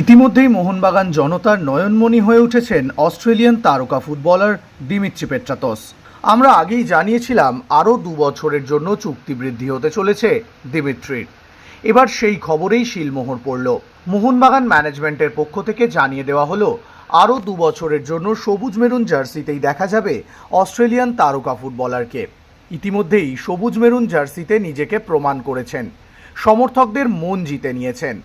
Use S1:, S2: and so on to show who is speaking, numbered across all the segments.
S1: ইতিমধ্যেই মোহনবাগান জনতার নয়নমণি হয়ে উঠেছেন অস্ট্রেলিয়ান তারকা ফুটবলার দিমিত্রি পেট্রাতস। আমরা আগেই জানিয়েছিলাম, আরও দু বছরের জন্য চুক্তি বৃদ্ধি হতে চলেছে দিমিত্রির। এবার সেই খবরেই শিলমোহর পড়ল। মোহনবাগান ম্যানেজমেন্টের পক্ষ থেকে জানিয়ে দেওয়া হলো, আরও দু বছরের জন্য সবুজ মেরুন জার্সিতেই দেখা যাবে অস্ট্রেলিয়ান তারকা ফুটবলারকে। ইতিমধ্যেই সবুজ মেরুন জার্সিতে নিজেকে প্রমাণ করেছেন। সমর্থকদের মন জিতে নিয়েছেন।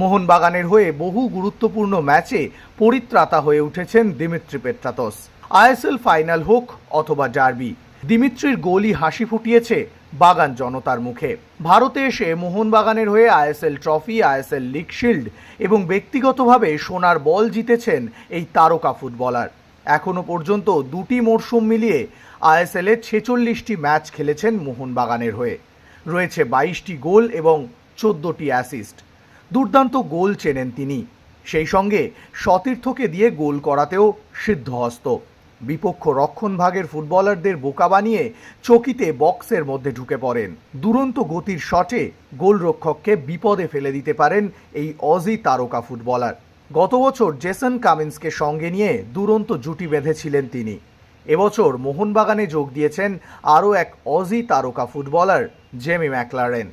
S1: মোহনবাগানের হয়ে বহু গুরুত্বপূর্ণ ম্যাচে পরিত্রাতা হয়ে উঠেছেন দিমিত্রি পেট্রাতস আইএসএল ফাইনাল হোক অথবা ডার্বি দিমিত্রির গোলই হাসি ফুটিয়েছে বাগান জনতার মুখে। ভারতে এসে মোহনবাগানের হয়ে ISL trophy, ISL league shield এবং ব্যক্তিগতভাবে সোনার বল জিতেছেন এই তারকা ফুটবলার। এখনও পর্যন্ত দুটি মরশুম মিলিয়ে আইএসএল এর ছেচল্লিশটি ম্যাচ খেলেছেন মোহনবাগানের হয়ে। রয়েছে বাইশটি গোল এবং চোদ্দটি অ্যাসিস্ট। দুর্দান্ত গোল চেনেন তিনি। সেই সঙ্গে সতীর্থকে দিয়ে গোল করাতেও সিদ্ধহস্ত। বিপক্ষ রক্ষণভাগের ফুটবলারদের বোকা বানিয়ে চকিতে বক্সের মধ্যে ঢুকে পড়েন। দুরন্ত গতির শটে গোলরক্ষককে বিপদে ফেলে দিতে পারেন এই অজি তারকা ফুটবলার। গত বছর জেসন কামিন্সকে সঙ্গে নিয়ে দুরন্ত জুটি বেঁধেছিলেন তিনি। এবছর মোহনবাগানে যোগ দিয়েছেন আরও এক অজি তারকা ফুটবলার জেমি ম্যাকলারেন।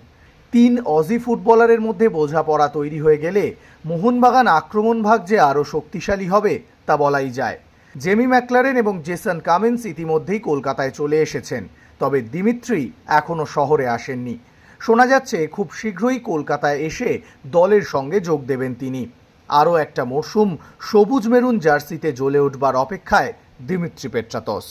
S1: তিন অজি ফুটবলারের মধ্যে বোঝাপড়া তৈরি হয়ে গেলে মোহনবাগান আক্রমণ ভাগ যে আরও শক্তিশালী হবে, তা বলাই যায়। জেমি ম্যাকলারেন এবং জেসন কামিন্স ইতিমধ্যেই কলকাতায় চলে এসেছেন, তবে দিমিত্রি এখনও শহরে আসেননি। শোনা যাচ্ছে, খুব শীঘ্রই কলকাতায় এসে দলের সঙ্গে যোগ দেবেন তিনি। আরও একটা মরশুম সবুজ মেরুন জার্সিতে জ্বলে উঠবার অপেক্ষায় দিমিত্রি পেট্রাতস।